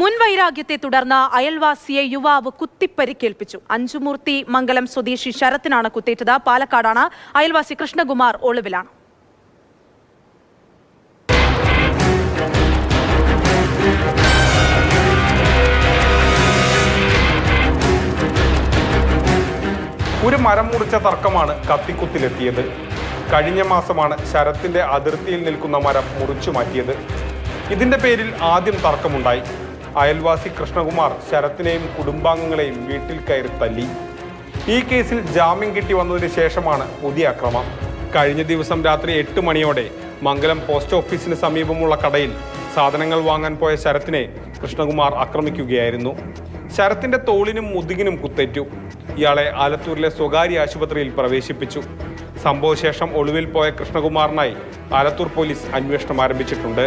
മുൻവൈരാഗ്യത്തെ തുടർന്ന് അയൽവാസിയെ യുവാവ് കുത്തിപ്പരിക്കേൽപ്പിച്ചു. അഞ്ചുമൂർത്തി മംഗലം സ്വദേശി ശരത്തിനാണ് കുത്തേറ്റത്. പാലക്കാടാണ് അയൽവാസി കൃഷ്ണകുമാർ ഒളിവിലാണ്. ഒരു മരം മുറിച്ച തർക്കമാണ് കത്തിക്കുത്തിലെത്തിയത്. കഴിഞ്ഞ മാസമാണ് ശരത്തിന്റെ അതിർത്തിയിൽ നിൽക്കുന്ന മരം മുറിച്ചു മാറ്റിയത്. ഇതിന്റെ പേരിൽ ആദ്യം തർക്കമുണ്ടായി. അയൽവാസി കൃഷ്ണകുമാർ ശരത്തിനെയും കുടുംബാംഗങ്ങളെയും വീട്ടിൽ കയറി തല്ലി. ഈ കേസിൽ ജാമ്യം കിട്ടി വന്നതിന് ശേഷമാണ് പുതിയ അക്രമം. കഴിഞ്ഞ ദിവസം രാത്രി എട്ട് മണിയോടെ മംഗലം പോസ്റ്റ് ഓഫീസിന് സമീപമുള്ള കടയിൽ സാധനങ്ങൾ വാങ്ങാൻ പോയ ശരത്തിനെ കൃഷ്ണകുമാർ ആക്രമിക്കുകയായിരുന്നു. ശരത്തിന്റെ തോളിനും മുതുകിനും കുത്തേറ്റു. ഇയാളെ ആലത്തൂരിലെ സ്വകാര്യ ആശുപത്രിയിൽ പ്രവേശിപ്പിച്ചു. സംഭവശേഷം ഒളിവിൽ പോയ കൃഷ്ണകുമാറിനായി ആലത്തൂർ പോലീസ് അന്വേഷണം ആരംഭിച്ചിട്ടുണ്ട്.